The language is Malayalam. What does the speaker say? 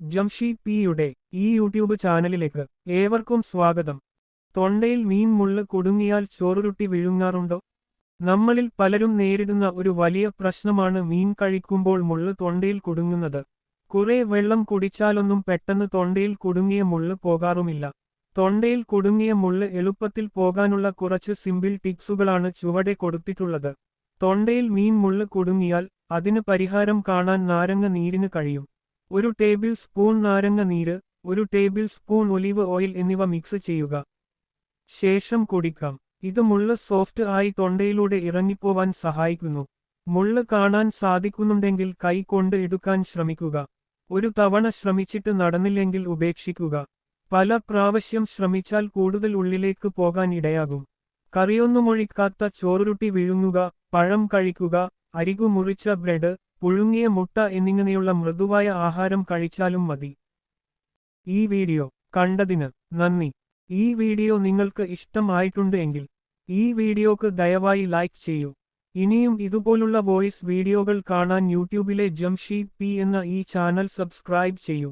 ജംഷി പിയുടെ ഈ യൂട്യൂബ് ചാനലിലേക്ക് ഏവർക്കും സ്വാഗതം. തൊണ്ടയിൽ മീൻ മുള്ള് കുടുങ്ങിയാൽ ചോറുരുട്ടി വിഴുങ്ങാറുണ്ടോ? നമ്മളിൽ പലരും നേരിടുന്ന ഒരു വലിയ പ്രശ്നമാണ് മീൻ കഴിക്കുമ്പോൾ മുള്ള് തൊണ്ടയിൽ കുടുങ്ങുന്നത്. കുറെ വെള്ളം കുടിച്ചാലൊന്നും പെട്ടെന്ന് തൊണ്ടയിൽ കുടുങ്ങിയ മുള്ള് പോകാറുമില്ല. തൊണ്ടയിൽ കുടുങ്ങിയ മുള്ള് എളുപ്പത്തിൽ പോകാനുള്ള കുറച്ച് സിമ്പിൾ ടിപ്സുകളാണ് ചുവടെ കൊടുത്തിട്ടുള്ളത്. തൊണ്ടയിൽ മീൻ മുള്ള് കുടുങ്ങിയാൽ അതിന് പരിഹാരം കാണാൻ നാരങ്ങ നീരിന് കഴിയും. ഒരു ടേബിൾ സ്പൂൺ നാരങ്ങ നീര് ഒരു ടേബിൾ സ്പൂൺ ഒലിവ് ഓയിൽ എന്നിവ മിക്സ് ചെയ്യുക. ശേഷം കുടിക്കാം. ഇത് മുള്ള സോഫ്റ്റ് ആയി തൊണ്ടയിലൂടെ ഇറങ്ങിപ്പോവാൻ സഹായിക്കുന്നു. മുള്ള് കാണാൻ സാധിക്കുന്നുണ്ടെങ്കിൽ കൈ കൊണ്ട് എടുക്കാൻ ശ്രമിക്കുക. ഒരു തവണ ശ്രമിച്ചിട്ട് നടന്നില്ലെങ്കിൽ ഉപേക്ഷിക്കുക. പല പ്രാവശ്യം ശ്രമിച്ചാൽ കൂടുതൽ ഉള്ളിലേക്ക് പോകാൻ ഇടയാകും. കറിയൊന്നുമൊഴിക്കാത്ത ചോറുരുട്ടി വിഴുങ്ങുക പഴം കഴിക്കുക അരികു മുറിച്ച ബ്രെഡ് പുഴുങ്ങിയ മുട്ട എന്നിങ്ങനെയുള്ള മൃദുവായ ആഹാരം കഴിച്ചാലും മതി. ഈ വീഡിയോ കണ്ടതിന് നന്ദി. ഈ വീഡിയോ നിങ്ങൾക്ക് ഇഷ്ടമായിട്ടുണ്ട് എങ്കിൽ ഈ വീഡിയോക്ക് ദയവായി ലൈക്ക് ചെയ്യൂ. ഇനിയും ഇതുപോലുള്ള വോയിസ് വീഡിയോകൾ കാണാൻ യൂട്യൂബിലെ ജംഷി പി എന്ന ഈ ചാനൽ സബ്സ്ക്രൈബ് ചെയ്യൂ.